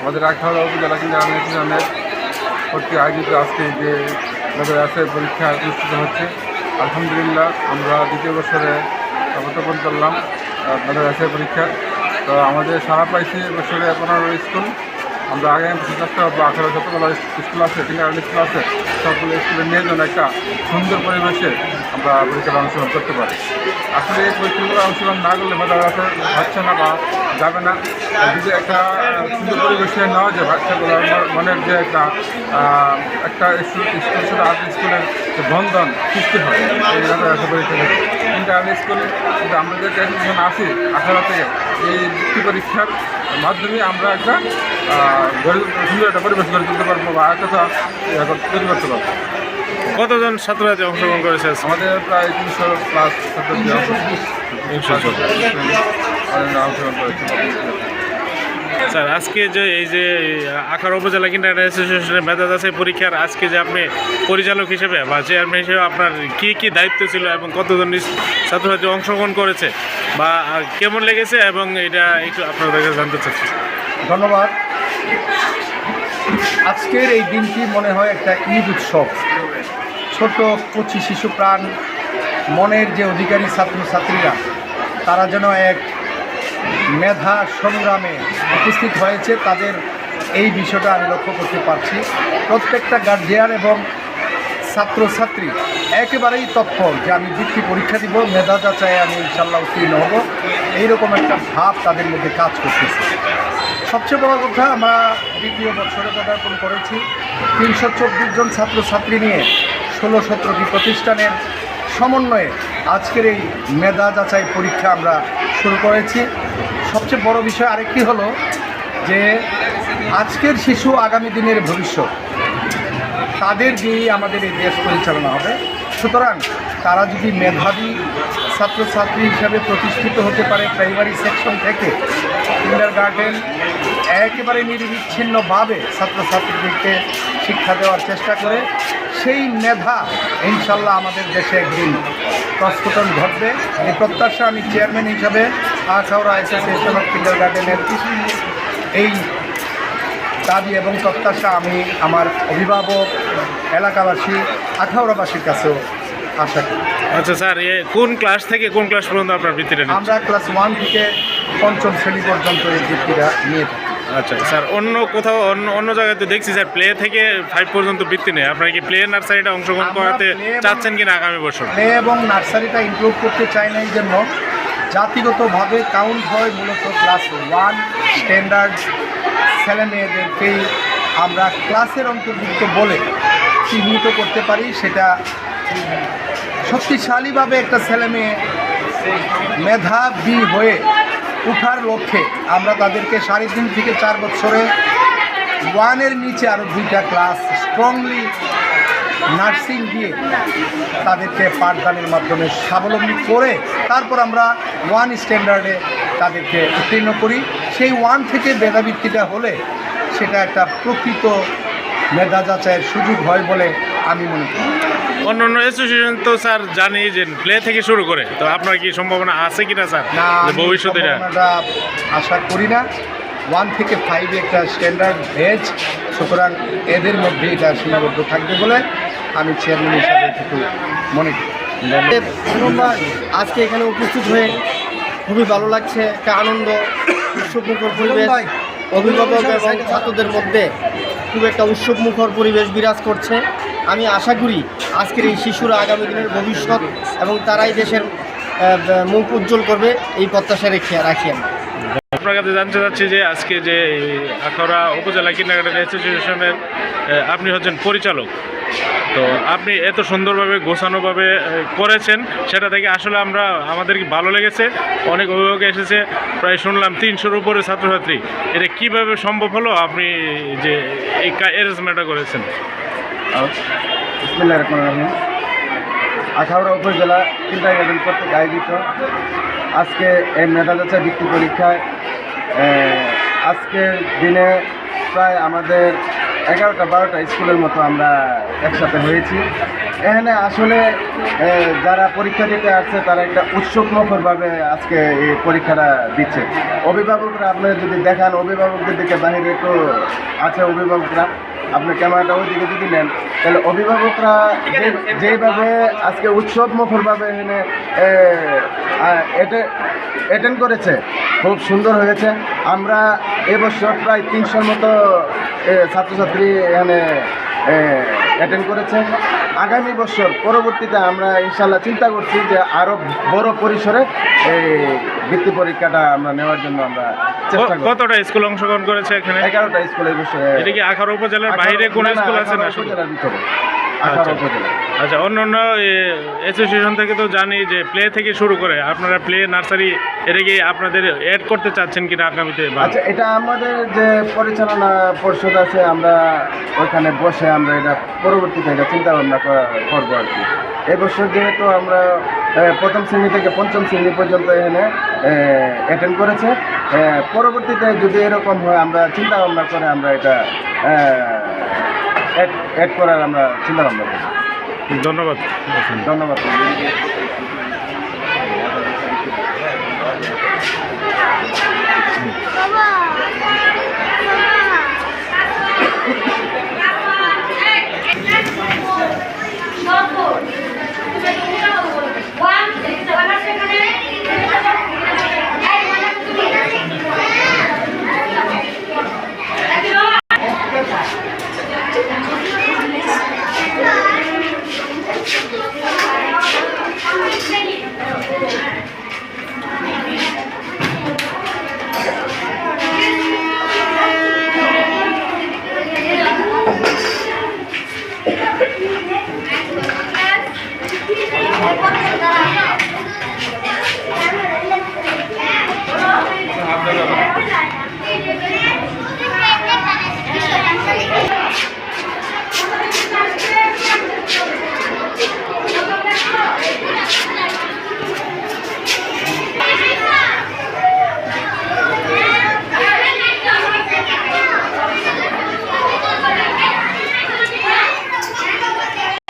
আমাদের আখাউড়া উপজেলা কিন্তু আমের কর্তৃক আয়োজিত আজকে যে ব্যবসায় পরীক্ষা অনুষ্ঠিত হচ্ছে। আলহামদুলিল্লাহ, আমরা দ্বিতীয় বছরে অবতরণ করলাম মেধা ব্যবসায় পরীক্ষা। তো আমাদের সারা পাইছি বছরে পনেরো স্কুল। আমরা আগে চেষ্টা করব, আঠারো যতগুলো স্কুল আছে কিন্ডার স্কুল আছে। সবগুলো স্কুলের নিয়ে যেন একটা সুন্দর পরিবেশে আমরা পরীক্ষাটা অংশগ্রহণ করতে পারি। আসলে এই পরীক্ষাগুলো অংশগ্রহণ না করলে ব্যবসা হচ্ছে না বা যাবে না। যদি একটা সুন্দর পরিবেশে নেওয়া যায় বাচ্চাগুলো মনের যে একটা একটা স্কুল সাথে আর্ট স্কুলের যে বন্ধন সৃষ্টি হয়, এই ব্যবসা পরীক্ষা কিন্তু আর্ট স্কুল, কিন্তু আমরা যে গ্র্যাজুয়েশন আসি আঠারো থেকে এই বৃত্তি পরীক্ষার মাধ্যমে আমরা একটা সুন্দর একটা পরিবেশ গড়ে তুলতে পারব বা ইয়ে তৈরি করতে পারব। কতজন ছাত্রছাত্রী অংশগ্রহণ করেছে? আমাদের প্রায় তিনশো প্লাস ছাত্রছাত্রী অংশগ্রহণ করেছে। স্যার আজকে যে এই যে আখার উপজেলা কিন্ডার অ্যাসোসিয়েশনের মেধা আছে পরীক্ষার আজকে যে আপনি পরিচালক হিসেবে বা চেয়ারম্যান হিসেবে আপনার কি কি দায়িত্ব ছিল এবং কতজন ছাত্রছাত্রী অংশগ্রহণ করেছে? বা কেমন লেগেছে এবং এটা একটু আপনাদের কাছে জানতে চাচ্ছি। ধন্যবাদ। আজকের এই দিনটি মনে হয় একটা ঈদ উৎসব। ছোট কচি শিশু প্রাণ, মনের যে অধিকারী ছাত্রছাত্রীরা, তারা যেন এক মেধা সংগ্রামে উপস্থিত হয়েছে, তাদের এই বিষয়টা আমি লক্ষ্য করতে পারছি। প্রত্যেকটা গার্জিয়ান এবং ছাত্রছাত্রী একেবারেই তৎপর যে আমি বৃত্তি পরীক্ষা দিব, মেধা যাচাই আমি ইনশাল্লাহ উত্তীর্ণ হব। এইরকম একটা ভাব তাদের মধ্যে কাজ করতেছে। সবচেয়ে বড় কথা, আমরা দ্বিতীয় বছরে পদার্পণ করেছি। তিনশো চব্বিশ জন ছাত্রছাত্রী নিয়ে ষোলো সতেরোটি প্রতিষ্ঠানের সমন্বয়ে আজকের এই মেধা যাচাই পরীক্ষা আমরা শুরু করেছি। সবচেয়ে বড় বিষয় আরেকটি হলো যে আজকের শিশু আগামী দিনের ভবিষ্যৎ, তাদের দিয়েই আমাদের এই দেশ পরিচালনা হবে। সুতরাং তারা যদি মেধাবী ছাত্রছাত্রী হিসাবে প্রতিষ্ঠিত হতে পারে প্রাইমারি সেকশন থেকে কিন্ডার গার্ডেন একেবারে নিরবিচ্ছিন্নভাবে ছাত্রছাত্রীদেরকে শিক্ষা দেওয়ার চেষ্টা করে। সেই মেধা ইনশাল্লাহ আমাদের দেশে একদিন প্রস্ফুটন ঘটবে। এই প্রত্যাশা আমি চেয়ারম্যান হিসাবে আখাউড়া অ্যাসোসিয়েশন অফ কিন্ডার গার্ডেনের এই দাবি এবং প্রত্যাশা আমি আমার অভিভাবক এলাকাবাসী আখাউড়াবাসীর কাছেও আশা করি। আচ্ছা স্যার এ কোন ক্লাস থেকে কোন ক্লাস পর্যন্ত আপনার বৃত্তিটা? আমরা ক্লাস ওয়ান থেকে পঞ্চম শ্রেণি পর্যন্ত এই বৃত্তিটা নিয়ে থাকি। আচ্ছা স্যার অন্য কোথাও অন্য অন্য জায়গায় তো দেখছি স্যার প্লে থেকে ফাইভ পর্যন্ত বৃত্তি নেই। আপনারা কি প্লে নার্সারিটা অংশগ্রহণ করাতে চাচ্ছেন কিনা আগামী বছর? প্লে এবং নার্সারিটা ইনক্লুড করতে চাই না এই জন্য। জাতিগতভাবে কাউন্ট হয় মূলত ক্লাস ওয়ান স্ট্যান্ডার্ড ছেলে মেয়েদেরকেই আমরা ক্লাসের অন্তর্ভুক্ত বলে চিহ্নিত করতে পারি সেটা শক্তিশালীভাবে একটা ছেলে মেয়ে মেধাবী হয়ে উঠার লক্ষ্যে আমরা তাদেরকে সাড়ে তিন থেকে চার বছরে ওয়ানের নিচে আরও দুইটা ক্লাস স্ট্রংলি নার্সিং দিয়ে তাদেরকে পাঠদানের মাধ্যমে স্বাবলম্বী করে তারপর আমরা ওয়ান স্ট্যান্ডার্ডে তাদেরকে উত্তীর্ণ করি। সেই ওয়ান থেকে মেধাবৃত্তিটা হলে সেটা একটা প্রকৃত মেধা যাচাইয়ের সুযোগ হয় বলে আমি মনে করি। অন্য অন্য অ্যাসোসিয়েশন তো স্যার জানি যে প্লে থেকে শুরু করে তো আপনার কি সম্ভাবনা আছে কিনা স্যার? না যে ভবিষ্যতে এটা সম্ভাবনাটা আশা করি না। ওয়ান থেকে ফাইভ একটা স্ট্যান্ডার্ড ভেজ সুতরাং এদের মধ্যে এটা সীমাবদ্ধ থাকবে বলে আমি চেয়ারম্যান হিসাবে এটুকু মনে করি। ধন্যবাদ। আজকে এখানে উপস্থিত হয়ে খুবই ভালো লাগছে একটা আনন্দ উৎসবমুখর পরিবেশ অভিভাবক এবং ছাত্রদের মধ্যে খুব একটা উৎসবমুখর পরিবেশ বিরাজ করছে। আমি আশা করি আজকের এই শিশুরা আগামী দিনের ভবিষ্যৎ এবং তারাই দেশের মুখ উজ্জ্বল করবে, এই প্রত্যাশা রেখে, রাখি আমি। আপনার কাছে জানতে চাচ্ছি যে আজকে যে এই আখাউড়া উপজেলা কিন্ডারগার্ডেন অ্যাসোসিয়েশনের আপনি হচ্ছেন পরিচালক। তো আপনি এত সুন্দরভাবে, গোছানোভাবে করেছেন, সেটা থেকে আসলে আমরা, আমাদের ভালো লেগেছে? অনেক অভিভাবক এসেছে, প্রায় শুনলাম তিনশোর উপরে ছাত্রছাত্রী। এটা কীভাবে সম্ভব হলো আপনি যে এই অ্যারেঞ্জমেন্টটা করেছেন? বিসমিল্লাহির রহমানির রহিম। আখাউড়া উপজেলা কিন্ডার গার্ডেন কর্তৃক আয়োজিত আজকে এই মেধা যাচাই বৃত্তি পরীক্ষায় আজকের দিনে প্রায় আমাদের এগারোটা বারোটা স্কুলের মতো আমরা একসাথে হয়েছি। এখানে আসলে যারা পরীক্ষা দিতে আসছে তারা একটা উৎসবমুখরভাবে আজকে এই পরীক্ষাটা দিচ্ছে। অভিভাবকরা আপনি যদি দেখান অভিভাবকদের দিকে বাহিরে একটু আছে অভিভাবকরা আপনি ক্যামেরাটা ওইদিকে যদি নেন তাহলে অভিভাবকরা যে- যেভাবে আজকে উৎসবমুখরভাবে এখানে অ্যাটেন্ড করেছে খুব সুন্দর হয়েছে। আমরা এবছর প্রায় তিনশোর মতো ছাত্রছাত্রী এখানে অ্যাটেন্ড করেছে। আগামী বছর পরবর্তীতে আমরা ইনশাল্লাহ চিন্তা করছি যে আরও বড় পরিসরে এই বৃত্তি পরীক্ষাটা আমরা নেওয়ার জন্য আমরা চেষ্টা করব। কতটা স্কুল অংশগ্রহণ করেছে এখানে? এগারোটা স্কুল এই বছর এটা কি আখারো উপজেলার বাইরে কোন স্কুল আছে না উপজেলার ভিতরে। আচ্ছা। আচ্ছা অন্য অন্য অ্যাসোসিয়েশন থেকে তো জানি যে প্লে থেকে শুরু করে আপনারা প্লে নার্সারি এটা কি আপনাদের অ্যাড করতে চাচ্ছেন কিনা আগামীতে আচ্ছা এটা আমাদের যে পরিচালনা পরিষদ আছে আমরা ওইখানে বসে আমরা এটা পরবর্তীতে এটা চিন্তা ভাবনা করা- করব আর কি এবছর যেহেতু আমরা প্রথম শ্রেণি থেকে পঞ্চম শ্রেণি পর্যন্ত এখানে অ্যাটেন্ড করেছে পরবর্তীতে যদি এরকম হয় আমরা চিন্তা ভাবনা করে আমরা এটা অ্যাড করার আমরা চিন্তা ভাবনা করছি। ধন্যবাদ। ধন্যবাদ।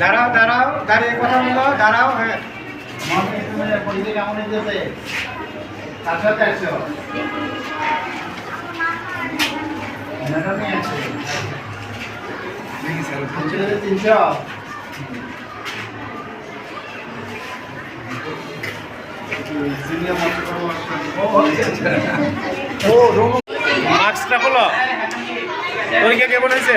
দাঁড়াও দাঁড়াও দাঁড়িয়ে কথা বলো দাঁড়াও হ্যাঁ। মনে ম্যাডাম নিয়ে আসছো তিনশো ও রুম। হলো পরীক্ষা কেমন হয়েছে?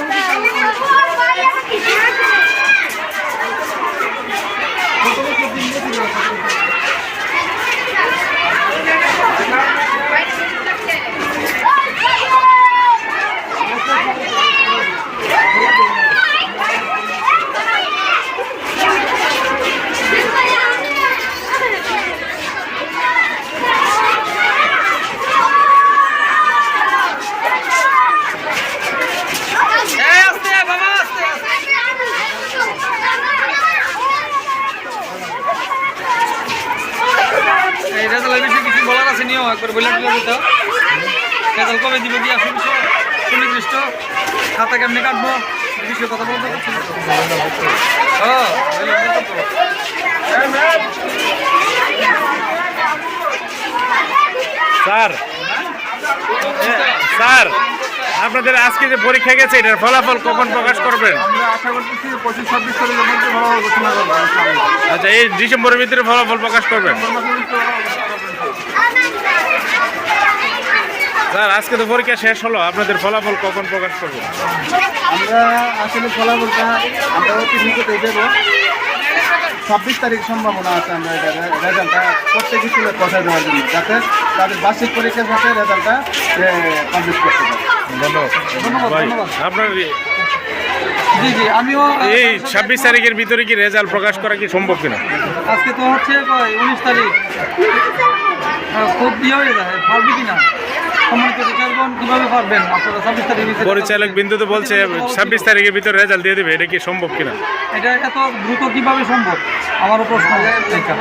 করে বলে দিলে দিত রেজাল্ট কবে দিব কি আসুন সুনির্দিষ্ট খাতা কেমনি কাটবো বিষয়ে কথা বলতে তো। তো তো। স্যার স্যার আপনাদের আজকে যে পরীক্ষা গেছে এটার ফলাফল কখন প্রকাশ করবেন। আচ্ছা এই ডিসেম্বরের ভিতরে ফলাফল প্রকাশ করবেন স্যার আজকে তো পরীক্ষা শেষ হলো। আপনাদের ফলাফল কখন প্রকাশ করব? আমরা আসলে ফলাফলটা আমরা অতি নিকটে দেব। ছাব্বিশ তারিখ সম্ভাবনা আছে আমরা এটা রেজাল্টটা প্রত্যেক স্কুলে পৌঁছায় দেওয়ার জন্য যাতে তাদের বার্ষিক পরীক্ষার সাথে রেজাল্টটা কমপ্লিট করতে পারে। ধন্যবাদ। ধন্যবাদ, ভাই ধন্যবাদ। আপনার জি জি আমিও এই ছাব্বিশ তারিখের ভিতরে কি রেজাল্ট প্রকাশ করা কি সম্ভব কিনা? আজকে তো হচ্ছে উনিশ তারিখ। খুব ইয়ে হয়ে যায়। পারবি তারিখ পরিচালক বিন্দু তো বলছে। ছাব্বিশ তারিখের ভিতরে রেজাল্ট দিয়ে দেবে এটা কি সম্ভব কিনা? এটা এত দ্রুত কীভাবে সম্ভব? আমারও প্রশ্ন। এটা